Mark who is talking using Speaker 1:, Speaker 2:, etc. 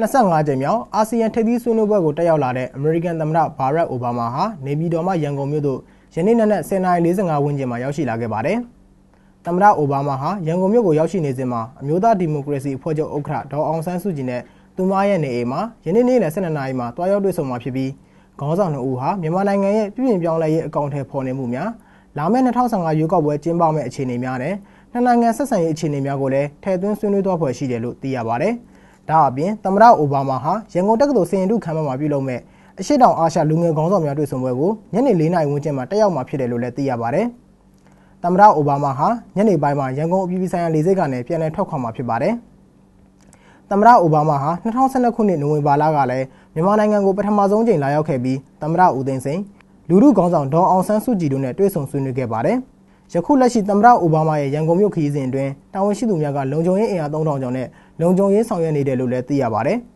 Speaker 1: 25ကြိမ်မြောက်အာဆီယံထိပ်သီးဆွေးနွေးပွဲကိုတက်ရောက်လာတဲ့အမေရိကန်သမ္မတဘာရက်အိုဘားမားဟာနေပြည်တော်မှရန်ကုန်မြို့သို့ယနေ့နက်နက်10:45ဝန်းကျင်မှာရောက်ရှိလာခဲ့ပါတယ်။သမ္မတအိုဘားမားဟာရန်ကုန်မြို့ကိုရောက်ရှိနေစဉ်မှာအမျိုးသားဒီမိုကရေစီအဖွဲ့ချုပ်ဥက္ကဋ္ဌဒေါ်အောင်ဆန်းစုကြည်နဲ့သူမရဲ့နေအိမ်မှာယနေ့နေ့လယ်12နာရီမှာတွားရောက်တွေ့ဆုံမှာဖြစ်ပြီးခေါင်းဆောင်နှစ်ဦးဟာမြန်မာနိုင်ငံရဲ့ပြည်ပြင်ပြောင်းလဲရေးအကောင့်ထဲပေါ်နေမှုများလာမယ့်2015ရွေးကောက်ပွဲကျင်းပမယ့်အခြေအနေများနဲ့နှစ်နိုင်ငံဆက်ဆံရေးအခြေအနေများကိုလည်းထည့်သွင်းဆွေးနွေးသွားဖွယ်ရှိတယ်လို့သိရပါတယ်။ ဒါအပြင်သမ္မတအိုဘားမားဟာရန်ကုန်တက္ကသိုလ်စင်ရင်တုခမ်းမမှာပြုလုပ်မဲ့အရှိတောင်အာရှလူငယ်ခေါင်းဆောင်များတွေ့ဆုံပွဲကိုညနေ၄နာရီဝန်းကျင်မှာတက်ရောက်မှာဖြစ်တယ်လို့လည်းသိရပါတယ်။သမ္မတအိုဘားမားဟာညနေပိုင်းမှာရန်ကုန်အပြည်ပြည်ဆိုင်ရာလေဆိပ်ကနေပြန်လည်ထွက်ခွာမှာဖြစ်ပါတယ်။သမ္မတအိုဘားမားဟာ2012ခုနှစ်နိုဝင်ဘာလကလည်းမြန်မာနိုင်ငံကိုပထမဆုံးချိန်လာရောက်ခဲ့ပြီးသမ္မတဦးသိန်းစိန်လူမှုခေါင်းဆောင်ဒေါ်အောင်ဆန်းစုကြည်တို့နဲ့တွေ့ဆုံဆွေးနွေးခဲ့ပါတယ်။ယခုလက်ရှိသမ္မတအိုဘားမားရဲ့ရန်ကုန်မြို့ခရီးစဉ်အတွင်းတာဝန်ရှိသူများကလုံခြုံရေးအင်အား3000ကျော်နဲ့ လုံခြုံရေးဆောင်ရွက်နေတယ်လို့လည်းသိရပါတယ်။